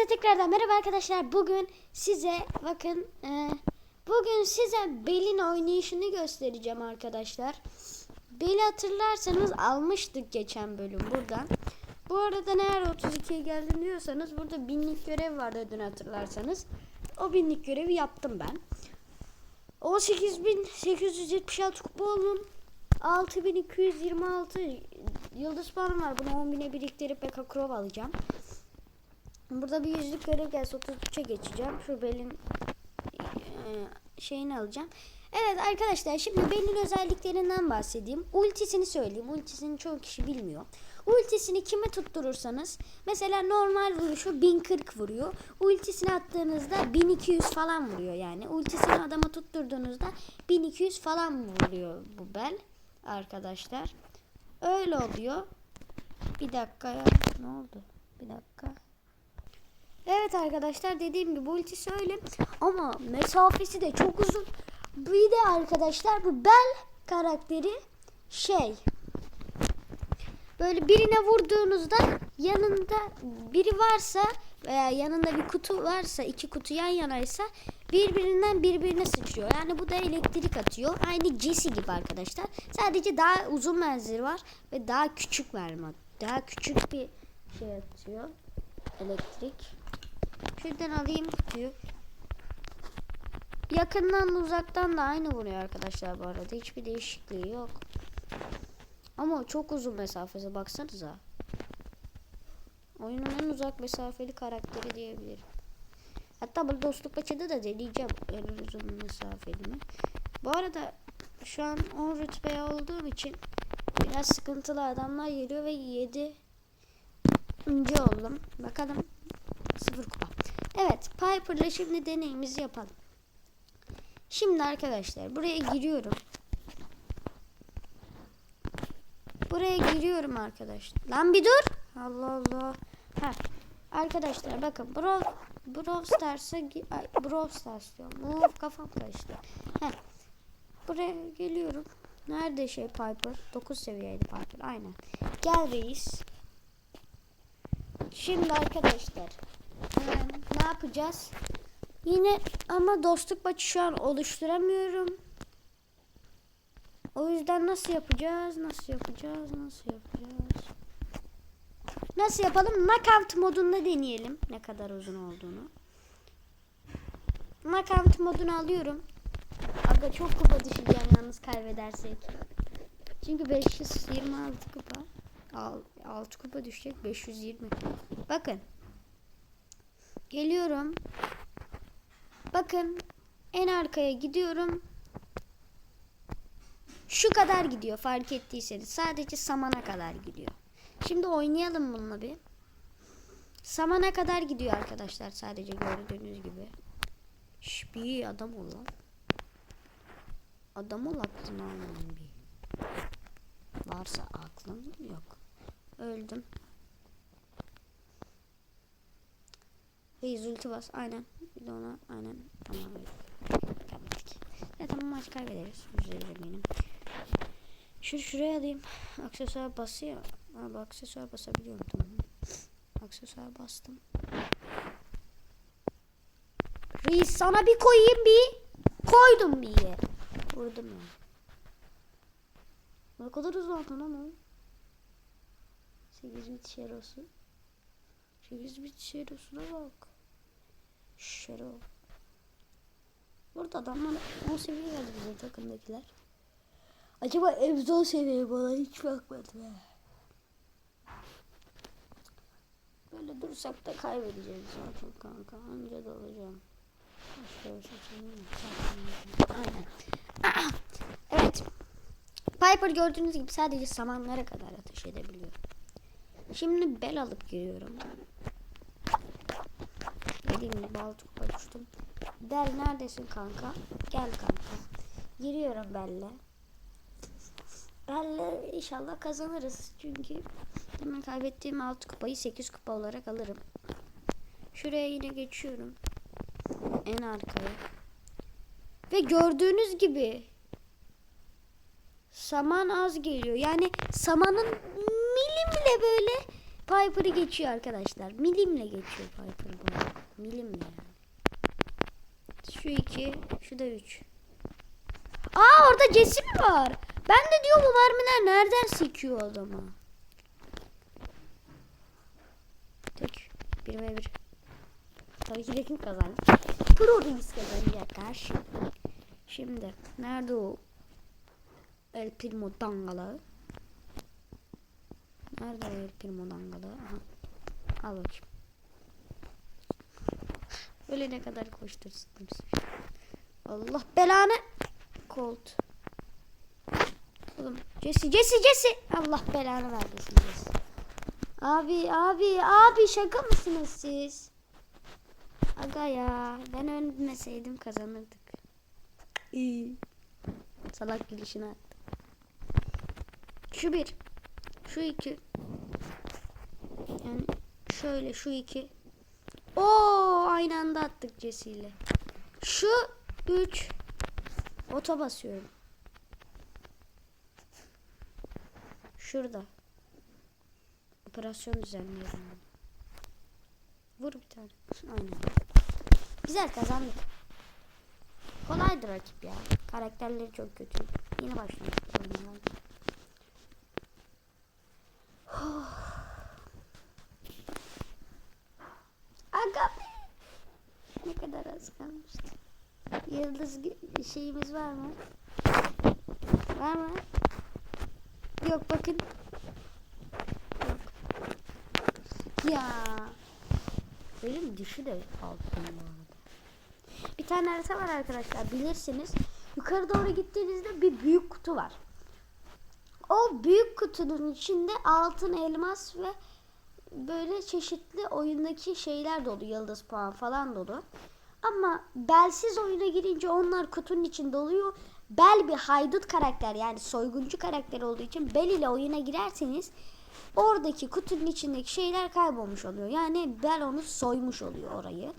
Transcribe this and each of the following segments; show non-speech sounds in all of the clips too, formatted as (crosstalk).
Hepinize tekrardan merhaba arkadaşlar. Bugün size bakın e, bugün size Bel'in oynayışını göstereceğim arkadaşlar. Bel'i hatırlarsanız almıştık geçen bölüm buradan. Bu arada eğer 32'ye geldim diyorsanız burada binlik görev vardı dün hatırlarsanız. O binlik görevi yaptım ben. 18.876 kupa oldum. 6226 yıldız puanım var. Bunu 10.000'e biriktirip Beka Krov alacağım. Burada bir yüzlük görev gelse 33'e geçeceğim. Şu belin e, şeyini alacağım. Evet arkadaşlar şimdi belin özelliklerinden bahsedeyim. Ultisini söyleyeyim. Ultisini çoğu kişi bilmiyor. Ultisini kime tutturursanız mesela normal vuruşu 1040 vuruyor. Ultisini attığınızda 1200 falan vuruyor yani. Ultisini adama tutturduğunuzda 1200 falan vuruyor bu bel arkadaşlar. Öyle oluyor. Bir dakika ya. Ne oldu? Bir dakika. Evet arkadaşlar dediğim gibi ultisi öyle ama mesafesi de çok uzun. Bir de arkadaşlar bu Bel karakteri şey böyle birine vurduğunuzda yanında biri varsa veya yanında bir kutu varsa iki kutu yan yanaysa birbirinden birbirine sıçrıyor. Yani bu da elektrik atıyor. Aynı Jesse gibi arkadaşlar. Sadece daha uzun menzili var ve daha küçük verme. Daha küçük bir şey atıyor. Elektrik. Şuradan alayım kutuyu. Yakından uzaktan da aynı vuruyor arkadaşlar bu arada. Hiçbir değişikliği yok. Ama çok uzun mesafesi baksanıza. Oyunun en uzak mesafeli karakteri diyebilirim. Hatta bu dostluk maçında da deneyeceğim en uzun mesafeli mi. Bu arada şu an 10 rütbeye olduğum için biraz sıkıntılı adamlar geliyor ve 7 ince oldum. Bakalım Sıfır kupa. Evet Piper'la şimdi deneyimizi yapalım. Şimdi arkadaşlar buraya giriyorum. Buraya giriyorum arkadaşlar. Lan bir dur. Allah Allah. Ha. Arkadaşlar bakın Brawl, Brawl Stars'a Brawl Stars diyorum. Of kafam karıştı. Heh. Buraya geliyorum. Nerede şey Piper? 9 seviyeydi Piper. Aynen. Gel reis. Şimdi arkadaşlar ne yapacağız? Yine ama dostluk maçı şu an oluşturamıyorum. O yüzden nasıl yapacağız? Nasıl yapacağız? Nasıl yapacağız? Nasıl yapalım? Knockout modunda deneyelim. Ne kadar uzun olduğunu. Knockout modunu alıyorum. Aga çok kupa düşeceğim yalnız kaybedersek. Çünkü 526 kupa. 6 kupa düşecek 520. Bakın. Geliyorum. Bakın en arkaya gidiyorum. Şu kadar gidiyor fark ettiyseniz. Sadece samana kadar gidiyor. Şimdi oynayalım bununla bir. Samana kadar gidiyor arkadaşlar sadece gördüğünüz gibi. Şş, bir adam ol lan. Adam ol aklını almalım bir. Varsa aklın yok. Öldüm. Reis ulti bas. Aynen. Bir de ona aynen. Tamam. Kaybettik. Ya tamam maç kaybederiz. Üzülürüm benim. Şu şuraya alayım. Aksesuar basıyor. Abi aksesuar basabiliyorum tamam. Aksesuar bastım. Reis sana bir koyayım bir. Koydum bir. Vurdum ya. Ne kadar hızlı lan o. 8 bit şerosu. 8 bit şerosuna bak. Şero. Burada adamlar 10 seviye geldi bizim takımdakiler. Acaba Emzon seviye bana hiç bakmadım ya. Böyle dursak da kaybedeceğiz zaten kanka. Anca da alacağım. Şöyle seçeyim. Aynen. (clears throat) Evet. Piper gördüğünüz gibi sadece samanlara kadar ateş edebiliyor. Şimdi bel alıp giriyorum. Dediğim gibi altı kupa. Bel neredesin kanka? Gel kanka. Giriyorum Bel'le. Bel'le inşallah kazanırız. Çünkü hemen kaybettiğim 6 kupayı 8 kupa olarak alırım. Şuraya yine geçiyorum. En arkaya. Ve gördüğünüz gibi saman az geliyor. Yani samanın milimle böyle Piper'ı geçiyor arkadaşlar. Milimle geçiyor Piper Milimle yani. Şu iki, şu da üç. Aa orada Jesse mi var? Ben de diyor bu mermiler nereden sekiyor adamı? Tek. Bir ve bir. Tabii ki de kim kazandı? Pro Reis kazanacak karşı. Şimdi nerede o El Primo dangalağı? Nerede El Primo dangalağı? Aha. Al bakayım. Öyle ne kadar koştursun. Allah belanı. Colt. Oğlum Jesse Jesse Jesse. Allah belanı vermesin. Abi abi abi şaka mısınız siz? Aga ya ben ölmeseydim kazanırdık. İyi. Salak gülüşünü attı. Şu bir. Şu iki. Yani şöyle şu iki. Oo aynı anda attık Jesse. Şu üç. Ota basıyorum. Şurada. Operasyon düzenliyorum. Vur bir tane. Aynen. Güzel kazandık. Kolaydı rakip ya. Karakterleri çok kötü. Yine başladık. Aga be. Ne kadar az kalmıştı. Yıldız şeyimiz var mı? Var mı? Yok bakın. Yok. Ya. Benim dişi de altın arada. Bir tane harita var arkadaşlar bilirsiniz. Yukarı doğru gittiğinizde bir büyük kutu var. O büyük kutunun içinde altın elmas ve böyle çeşitli oyundaki şeyler dolu. Yıldız puan falan dolu. Ama belsiz oyuna girince onlar kutunun içinde oluyor. Bel bir haydut karakter yani soyguncu karakter olduğu için Bel ile oyuna girerseniz oradaki kutunun içindeki şeyler kaybolmuş oluyor. Yani Bel onu soymuş oluyor orayı.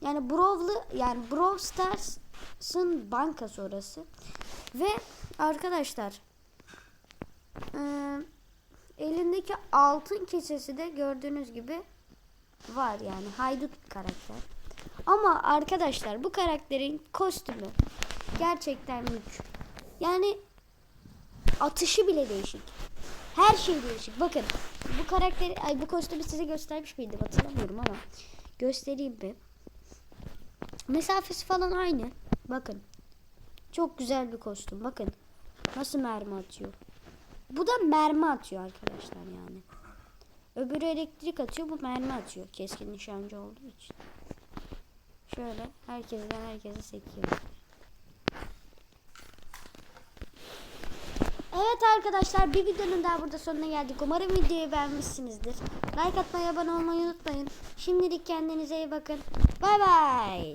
Yani Brawl'ı yani Brawl Stars'ın bankası orası. Ve arkadaşlar eee, elindeki altın kesesi de gördüğünüz gibi var yani haydut bir karakter. Ama arkadaşlar bu karakterin kostümü gerçekten mük. Yani atışı bile değişik. Her şey değişik. Bakın bu karakteri ay bu kostümü size göstermiş miydim hatırlamıyorum ama göstereyim bir. Mesafesi falan aynı. Bakın. Çok güzel bir kostüm. Bakın. Nasıl mermi atıyor. Bu da mermi atıyor arkadaşlar yani. Öbürü elektrik atıyor. Bu mermi atıyor. Keskin nişancı olduğu için. Şöyle herkesten herkese sekiyor. Evet arkadaşlar bir videonun daha burada sonuna geldik. Umarım videoyu beğenmişsinizdir. Like atmayı, abone olmayı unutmayın. Şimdilik kendinize iyi bakın. Bay bay.